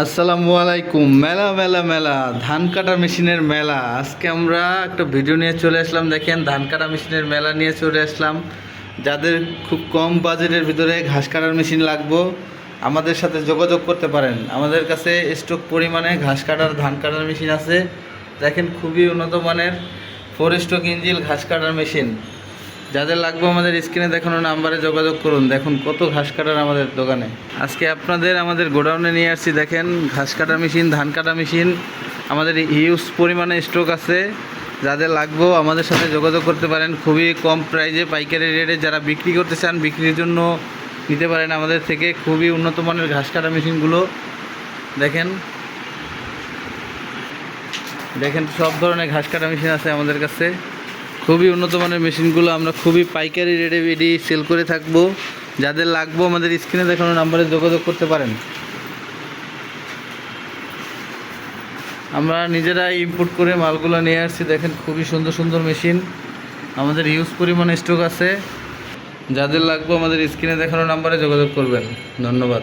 আসসালামু আলাইকুম। মেলা মেলা মেলা। ধান কাটা মেশিনের মেলা। আজকে আমরা একটা ভিডিও নিয়ে চলে আসলাম। দেখেন, ধান কাটা মেশিনের মেলা নিয়ে চলে আসলাম। যাদের খুব কম বাজেটের ভিতরে ঘাস কাটার মেশিন লাগবো, আমাদের সাথে যোগাযোগ করতে পারেন। আমাদের কাছে স্টক পরিমাণে ঘাস কাটার, ধান কাটার মেশিন আছে। দেখেন, খুবই উন্নত মানের ফোর স্টক ইঞ্জিল ঘাস কাটার মেশিন। যাদের লাগবে আমাদের স্ক্রিনে দেখানো নাম্বারে যোগাযোগ করুন। দেখুন কত ঘাস কাটার আমাদের দোকানে। আজকে আপনাদের আমাদের গোডাউনে নিয়ে আসছি, দেখেন, ঘাস কাটা মেশিন, ধান কাটা মেশিন। আমাদের হিউজ পরিমাণে স্টক আছে। যাদের লাগবে আমাদের সাথে যোগাযোগ করতে পারেন। খুবই কম প্রাইজে পাইকারি রেটে যারা বিক্রি করতে চান, বিক্রির জন্য নিতে পারেন আমাদের থেকে। খুবই উন্নত মানের ঘাস কাটা মেশিনগুলো। দেখেন। দেখেন, সব ধরনের ঘাস কাটা মেশিন আছে আমাদের কাছে। খুবই উন্নত মানের মেশিনগুলো আমরা খুবই পাইকারি রেটে এডি সেল করে থাকব। যাদের লাগবো আমাদের স্ক্রিনে দেখানো নাম্বারে যোগাযোগ করতে পারেন। আমরা নিজেরা ইম্পোর্ট করে মালগুলো নিয়ে আসছি, দেখেন খুবই সুন্দর সুন্দর মেশিন। আমাদের হিউজ পরিমাণে স্টক আছে। যাদের লাগবে আমাদের স্ক্রিনে দেখানো নাম্বারে যোগাযোগ করবেন। ধন্যবাদ।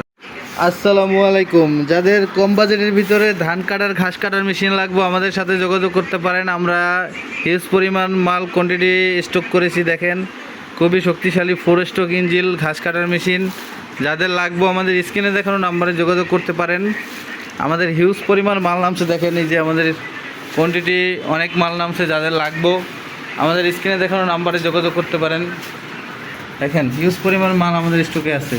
আসসালামু আলাইকুম। যাদের কম বাজেটের ভিতরে ধান কাটার, ঘাস কাটার মেশিন লাগবে, আমাদের সাথে যোগাযোগ করতে পারেন। আমরা হিউজ পরিমাণ মাল কোয়ান্টিটি স্টক করেছি, দেখেন। খুবই শক্তিশালী ফোর স্টক ইঞ্জিল ঘাস কাটার মেশিন। যাদের লাগবে, আমাদের স্ক্রিনে দেখানো নাম্বারে যোগাযোগ করতে পারেন। আমাদের হিউজ পরিমাণ মাল নামছে, দেখেন এই যে আমাদের কোয়ান্টিটি অনেক মাল নামছে, যাদের লাগবো। আমাদের স্ক্রিনে দেখানো নাম্বারে যোগাযোগ করতে পারেন। দেখেন হিউজ পরিমাণ মাল আমাদের স্টকে আছে।